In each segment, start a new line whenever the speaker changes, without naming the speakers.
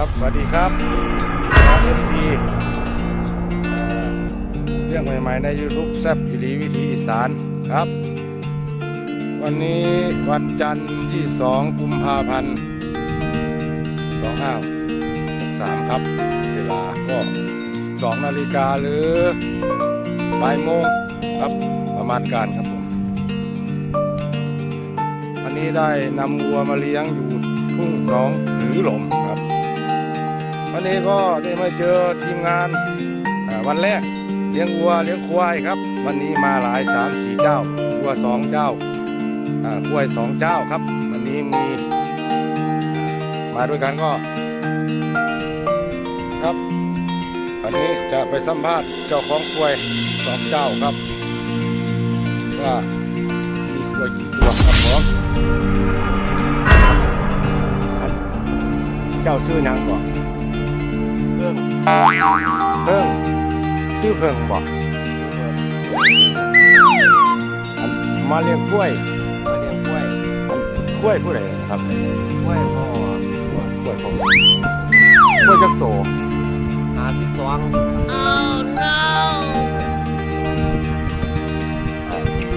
ครับสวัสดีครับเอฟซีเรื่องใหม่ๆใน YouTube แซบวิถีวิถีอีสานครับ วันนี้วันจันทร์ที่ 2 กุมภาพันธ์2563 ครับ เวลาก็ 2 นาฬิกาหรือบ่ายโมงครับประมาณการครับผมวันนี้ได้นำวัวมาเลี้ยงอยู่ทุ่งน้องหรือหลมครับ วันนี้ก็ได้มาเจอทีมงานวันแรกเลี้ยงวัวเลี้ยงควายครับ วันนี้มาหลายสามสี่เจ้าวัวสองเจ้าควายสองเจ้าครับ วันนี้มีมาด้วยกันก็ครับ วันนี้จะไปสัมภาษณ์เจ้าของควายสองเจ้าครับว่ามีควายกี่ตัวครับผมเจ้าซื้อหยังก่อน
เพิ่ง
เพิ่งชื่อเพิ่งบอกอันมาเลี้ยงกล้วย
มาเลี้ยงกล้วย
อันกล้วยผู้ใดนะครับ
กล้วยพ่อก
ล้วยผมกล้วยจักโต
หาสิบสอง
อ่า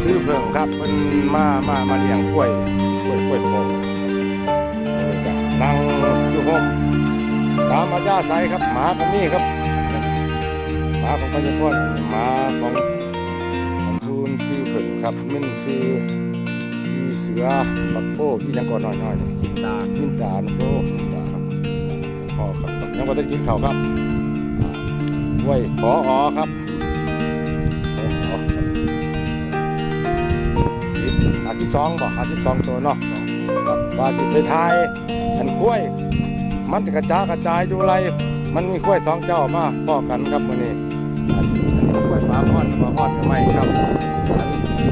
ชื่อเพิ่งครับมันมามามาเลี้ยงกล้วยกล้วยกล้วยผมนั่งอยู่ห้อง ตามอาญาใสครับหมาคนนี้ครับหมาของพญาพรหมาของของคุณชื่อเพิ่งครับมันชื่ออีเสือบักโบ้ที่ยังก่อนหน้อยๆนี่
กินตา
มินตาโอ้มินตาครับพอครับยังไม่ได้กินข้าวครับไว้พออครับพออครับอาทิตย์สองบอกอาทิตย์สองตัวเนาะบว่าสิไปทายอันกล้วย มันกระจายกระจายอยู่ไรมันมีกล้วยสองเจ้ามาพ่อกันครับวันนี้อันนี้กล้วยปลาพอนปลาพอนก็ไม่ครับอันนี้สี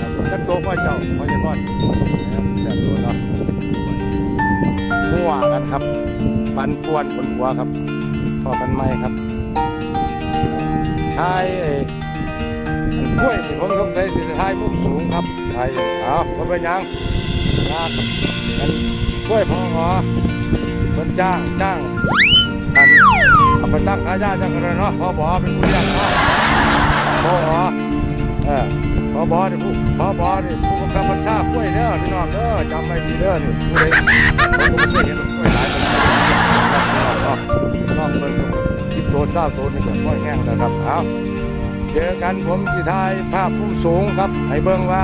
ครับจักตัวกล้วยเจ้าพ่อจะพอนแบบตัวเนาะมั่วกันครับ ปันป่วนบนหัวครับพ่อกันไหมครับทายไอ้อันกล้วยนี่ผมสงสัยสิทายมุมสูงครับทายเอาว่เป็นยังลากกล้วยพอหอ คนจ้างจ้างอันเอาไปตั้งสายาจังกันเลยเนาะพอบอเป็นผู้เลี้ยงเนาะพอหอเออพอบอนี่ผู้พอบอนี่ผู้บังคับบัญชากล้วยเด้อพี่น้องเด้อจำไว้ดีเด้อนี่ผู้ใดผมก็เห็นกล้วยหลายคนครับนอกเบิ่งสิบตัวเศร้าตัวนี่ก็กล้วยแห้งแล้วครับเอาเจอกันผมสิทายภาพพุ่มสูงครับให้เบิ่งว่า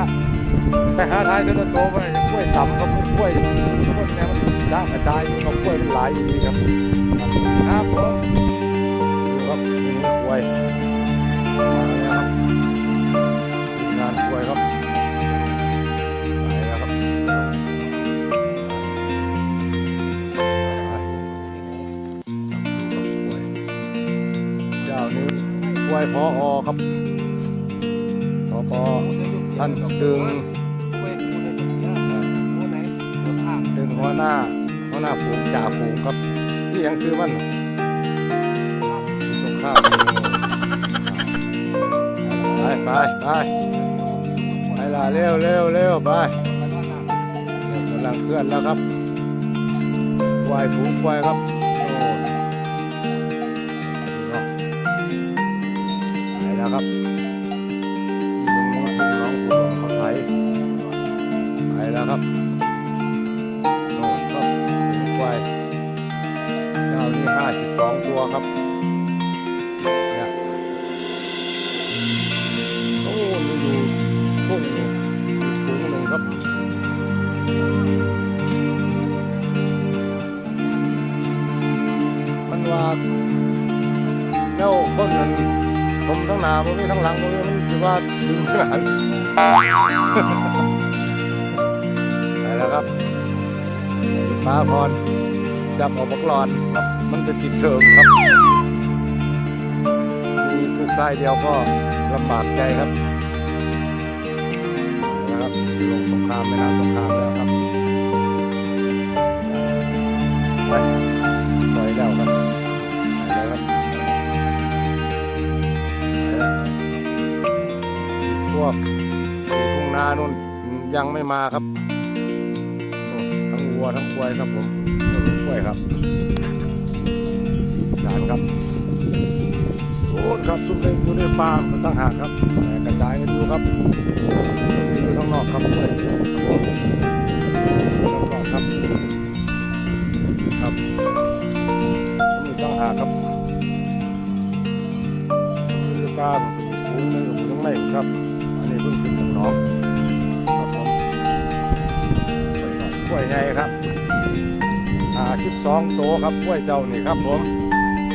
ไปหาทายตัวละโตไปกล้วยต่ำครับกล้วยต้นแนวมั จ้างกระจายอยู่กับกล้วยมันหลายดีครับครับผมดูครับนี่กล้วยมาแล้วครับงานกล้วยครับไปแล้วครับเจ้านี้กล้วยพออครับพอพอท่านดึง
หัว
หน้าหัวหน้าฝูงจ่าฝูงครับที่ยังซื้อมันมีสงครามไปไปไปไปละเร็วเร็วเร็วไปกำลังเคลื่อนแล้วครับควายฝูงควายครับโอ้ไปแล้วครับที่ตรงนู้นที่น้องผู้ของเขาไถไปแล้วครับ ครับเนี่ยโอ้มันอยู่ทุ่งอยู่งหนึ่งครับมันว่าเจ้าคนนั้นผมทั้งหน้าผมมีทั้งหลังผมมีมันจะว่าดึงขนาดไปแล้วครับปลาพรจับออกมากรอนครับ มันเป็นติดเสริมครับมีลูกไส้เดียวก็ลำบากใจครับนะครับลงสงครามไม่นานสงครามแล้วครับไปปล่อยแล้วครับไปแล้วครับพวกทุ่งนานู่นยังไม่มาครับ ทั้งวัวทั้งควายครับผมควายครับ สารครับโอ้ครับทุกเรื่องอยู่ในป่ามันตั้งหากครับแต่กระจายกันอยู่ครับอยู่ข้างนอกครับเลยข้างนอกครับครับมีตั้งหากครับอยู่ป่าปูนึงอยู่ข้างในครับอันนี้เพิ่งขึ้นจากน้องครับผมกล้วยไงครับอ่าสิบสองโตครับกล้วยเจ้านี่ครับผม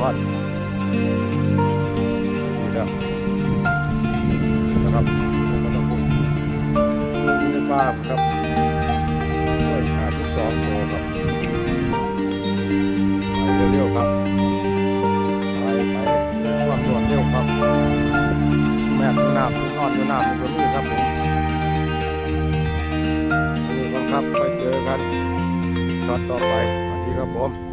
ทอดนี่ครับนะครับผมก็ต้องพูดในป่าครับกล้วยขาที่สองโตครับไปเร็วๆครับไปไปเรื่องความรวดเร็วครับแม่ถึงน้ำถึงนอนอยู่น้ำมันก็มีครับผมนี่ครับไปเจอกันช็อตต่อไปสวัสดีครับผม